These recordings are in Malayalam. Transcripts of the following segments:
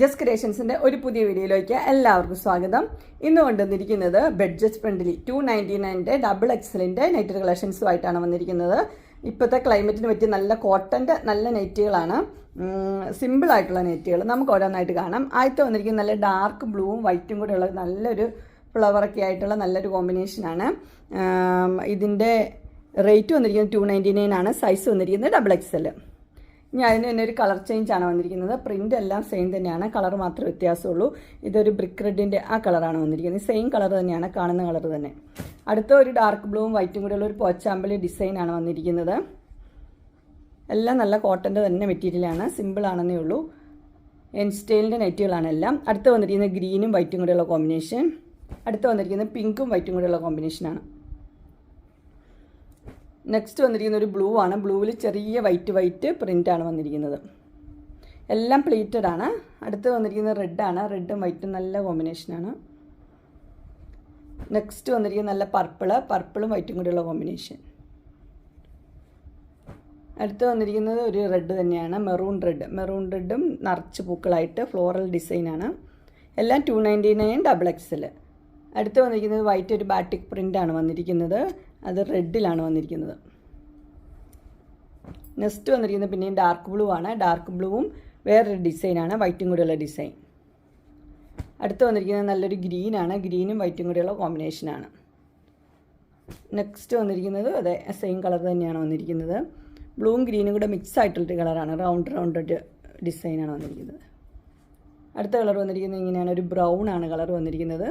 ജസ്റ്റ് ക്രിയേഷൻസിന്റെ ഒരു പുതിയ വീഡിയോയിലേക്ക് എല്ലാവർക്കും സ്വാഗതം. ഇന്ന് കൊണ്ടുവന്നിരിക്കുന്നത് ബഡ്ജറ്റ് ഫ്രണ്ട്ലി ടു നയന്റി നയന്റെ ഡബിൾ എക്സലിന്റെ നൈറ്റ് കളക്ഷൻസുമായിട്ടാണ് വന്നിരിക്കുന്നത്. ഇപ്പോഴത്തെ ക്ലൈമറ്റിന് പറ്റിയ നല്ല കോട്ടന്റെ നല്ല നെറ്റുകളാണ്. സിമ്പിൾ ആയിട്ടുള്ള നെറ്റുകൾ. നമുക്ക് ഓരോന്നായിട്ട് കാണാം. ആദ്യത്തെ വന്നിരിക്കുന്ന നല്ല ഡാർക്ക് ബ്ലൂവും വൈറ്റും കൂടെ ഉള്ള നല്ലൊരു ഫ്ലവറൊക്കെ ആയിട്ടുള്ള നല്ലൊരു കോമ്പിനേഷനാണ് ഇതിന്റെ റേറ്റ് വന്നിരിക്കുന്നത് ടു നയന്റി നയൻ ആണ്. സൈസ് വന്നിരിക്കുന്നത് ഡബിൾ എക്സൽ ഇനി അതിന് തന്നെ ഒരു കളർ ചേഞ്ച് ആണ് വന്നിരിക്കുന്നത്. പ്രിന്റ് എല്ലാം സെയിം തന്നെയാണ്. കളർ മാത്രമേ വ്യത്യാസമുള്ളൂ. ഇതൊരു ബ്രിക്ക് റെഡിന്റെ ആ കളറാണ് വന്നിരിക്കുന്നത്. സെയിം കളർ തന്നെയാണ് കാണുന്ന കളർ തന്നെ. അടുത്ത ഒരു ഡാർക്ക് ബ്ലൂവും വൈറ്റും കൂടെയുള്ള ഒരു പോച്ചാമ്പലി ഡിസൈനാണ് വന്നിരിക്കുന്നത്. എല്ലാം നല്ല കോട്ടന്റെ തന്നെ മെറ്റീരിയലാണ് സിമ്പിൾ ആണെന്നേ ഉള്ളൂ. എൻ സ്റ്റൈലിന്റെ നെറ്റുകളാണ് എല്ലാം. അടുത്ത് വന്നിരിക്കുന്നത് ഗ്രീനും വൈറ്റും കൂടെയുള്ള കോമ്പിനേഷൻ അടുത്ത് വന്നിരിക്കുന്നത് പിങ്കും വൈറ്റും കൂടെയുള്ള കോമ്പിനേഷനാണ് നെക്സ്റ്റ് വന്നിരിക്കുന്ന ഒരു ബ്ലൂ ആണ്. ബ്ലൂവിൽ ചെറിയ വൈറ്റ് വൈറ്റ് പ്രിന്റാണ് വന്നിരിക്കുന്നത്. എല്ലാം പ്ലീറ്റഡ് ആണ്. അടുത്ത് വന്നിരിക്കുന്നത് റെഡാണ് റെഡും വൈറ്റും നല്ല കോമ്പിനേഷനാണ് നെക്സ്റ്റ് വന്നിരിക്കുന്ന നല്ല പർപ്പിൾ പർപ്പിളും വൈറ്റും കൂടിയുള്ള കോമ്പിനേഷൻ അടുത്ത് വന്നിരിക്കുന്നത് ഒരു റെഡ് തന്നെയാണ്. മെറൂൺ റെഡ് മെറൂൺ റെഡും നിറച്ച് പൂക്കളായിട്ട് ഫ്ലോറൽ ഡിസൈനാണ് എല്ലാം two ninety nine double XL അടുത്ത് വന്നിരിക്കുന്നത് വൈറ്റ് ഒരു ബാറ്റിക് പ്രിന്റാണ് വന്നിരിക്കുന്നത്. അത് റെഡിലാണ് വന്നിരിക്കുന്നത്. നെക്സ്റ്റ് വന്നിരിക്കുന്നത് പിന്നെയും ഡാർക്ക് ബ്ലൂ ആണ്. ഡാർക്ക് ബ്ലൂവും വേറൊരു ഡിസൈനാണ് വൈറ്റും കൂടെയുള്ള ഡിസൈൻ അടുത്ത് വന്നിരിക്കുന്നത് നല്ലൊരു ഗ്രീനാണ് ഗ്രീനും വൈറ്റും കൂടെയുള്ള കോമ്പിനേഷനാണ് നെക്സ്റ്റ് വന്നിരിക്കുന്നത് അതെ സെയിം കളർ തന്നെയാണ് വന്നിരിക്കുന്നത്. ബ്ലൂവും ഗ്രീനും കൂടെ മിക്സ് ആയിട്ടുള്ളൊരു കളറാണ് റൗണ്ട് റൗണ്ട് ഡിസൈനാണ് വന്നിരിക്കുന്നത്. അടുത്ത കളർ വന്നിരിക്കുന്നത് ഇങ്ങനെയാണ്. ഒരു ബ്രൗൺ ആണ് കളർ വന്നിരിക്കുന്നത്.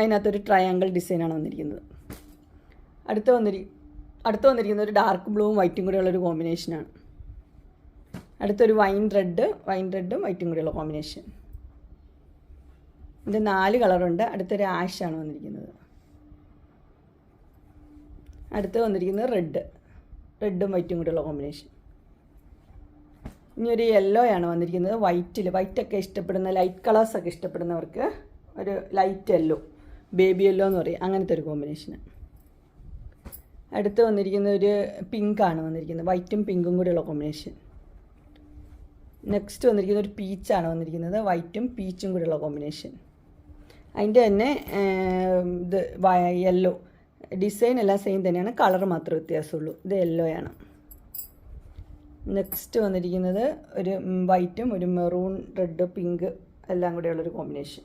അതിനകത്തൊരു ട്രയാങ്കിൾ ഡിസൈനാണ് വന്നിരിക്കുന്നത്. അടുത്ത് വന്നിരി അടുത്ത് വന്നിരിക്കുന്നത് ഒരു ഡാർക്ക് ബ്ലൂവും വൈറ്റും കൂടെയുള്ള ഒരു കോമ്പിനേഷനാണ് അടുത്തൊരു വൈൻ റെഡ് വൈൻ റെഡും വൈറ്റും കൂടെയുള്ള കോമ്പിനേഷൻ ഇത് നാല് കളറുണ്ട് അടുത്തൊരു ആഷാണ് വന്നിരിക്കുന്നത്. അടുത്ത് വന്നിരിക്കുന്നത് റെഡ് റെഡും വൈറ്റും കൂടെയുള്ള കോമ്പിനേഷൻ ഇനി ഒരു യെല്ലോ ആണ് വന്നിരിക്കുന്നത്. വൈറ്റിൽ വൈറ്റൊക്കെ ഇഷ്ടപ്പെടുന്ന ലൈറ്റ് കളേഴ്സൊക്കെ ഇഷ്ടപ്പെടുന്നവർക്ക് ഒരു ലൈറ്റ് യെല്ലോ ബേബി യെല്ലോ എന്ന് പറയും. അങ്ങനത്തെ ഒരു കോമ്പിനേഷന് അടുത്ത് വന്നിരിക്കുന്ന ഒരു പിങ്കാണ് വന്നിരിക്കുന്നത്. വൈറ്റും പിങ്കും കൂടെയുള്ള കോമ്പിനേഷൻ നെക്സ്റ്റ് വന്നിരിക്കുന്ന ഒരു പീച്ചാണ് വന്നിരിക്കുന്നത്. വൈറ്റും പീച്ചും കൂടെയുള്ള കോമ്പിനേഷൻ അതിന്റെ തന്നെ ഇത് യെല്ലോ ഡിസൈൻ എല്ലാം സെയിം തന്നെയാണ്. കളർ മാത്രമേ വ്യത്യാസമുള്ളൂ. ഇത് യെല്ലോ ആണ്. നെക്സ്റ്റ് വന്നിരിക്കുന്നത് ഒരു വൈറ്റും ഒരു മെറൂൺ റെഡ് പിങ്ക് എല്ലാം കൂടെയുള്ളൊരു കോമ്പിനേഷൻ